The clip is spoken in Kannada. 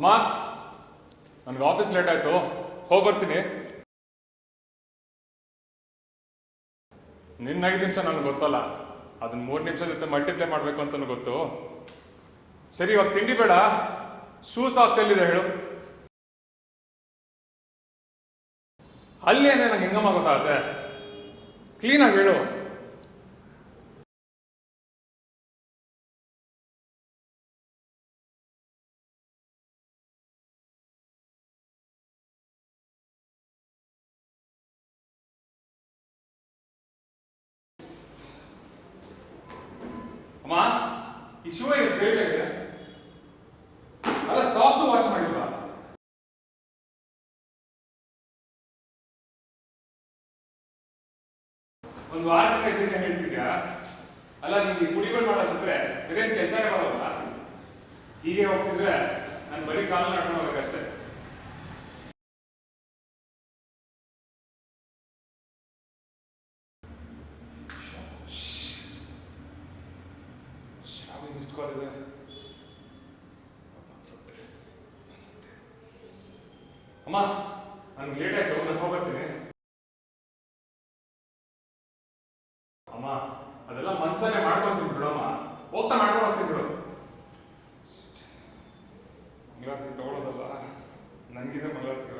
ಅಮ್ಮ, ನನಗೆ ಆಫೀಸ್ ಲೇಟ್ ಆಯ್ತು. ಹೋಗಿ ಬರ್ತೀನಿ. ನಿನ್ನ ಐದು ನಿಮಿಷ ನನಗೆ ಗೊತ್ತಲ್ಲ. ಅದನ್ನ ಮೂರು ನಿಮಿಷ ಜೊತೆ ಮಲ್ಟಿಪ್ಲೈ ಮಾಡಬೇಕು ಅಂತ ಗೊತ್ತು. ಸರಿ, ಇವಾಗ ತಿಂಡಿ ಬೇಡ. ಶೂ ಸಾಕ್ಸ್ ಎಲ್ಲಿದೆ ಹೇಳು. ಅಲ್ಲಿ ಏನೇ ನಂಗೆ ಹೆಂಗಮ್ಮ ಗೊತ್ತಾಗುತ್ತೆ ಕ್ಲೀನಾಗಿ ಹೇಳು. ಈ ಶಿವ ಎಷ್ಟು ಲೇಟ್ ಆಗಿದೆ? ಅಲ್ಲ, ಸಾಕ್ಸು ವಾಶ್ ಮಾಡಿಲ್ವಾ? ಒಂದು ವಾರದಿಂದ ಇದನ್ನ ಹೇಳ್ತಿದ್ಯಾ? ಅಲ್ಲ ನೀವು ಕುಡಿಗಳು ಮಾಡೋದಂದ್ರೆ ಸರಿಯಾದ ಕೆಲಸನೇ ಬರೋಲ್ಲ ಹೀಗೆ ಹೋಗ್ತಿದ್ರೆ ನಾನು ಬರೀ ಕಾಲ ನಡ್ಕೊಂಡು ಹೋಗ್ಬೇಕಷ್ಟೇ. ಮಿಸ್ಡ್ ಕಾಲ್ ಇದೆ ಅಮ್ಮ ನನಗೆ ಲೇಟ್ ಆಯ್ತು ಅಮ್ಮ ಅದೆಲ್ಲ ಮನ್ಸನ್ನೇ ಮಾಡ್ಕೊಂತೀನಿ ಬಿಡಮ್ಮ ಹೋಗ್ತಾ ಮಾಡ್ಕೊಂತೀನಿ ಬಿಡು ಇವತ್ತಿಗೆ ತಗೊಳ್ಳೋದಲ್ಲ ನನಗಿದೆ ಮಲರ್ತೀವಿ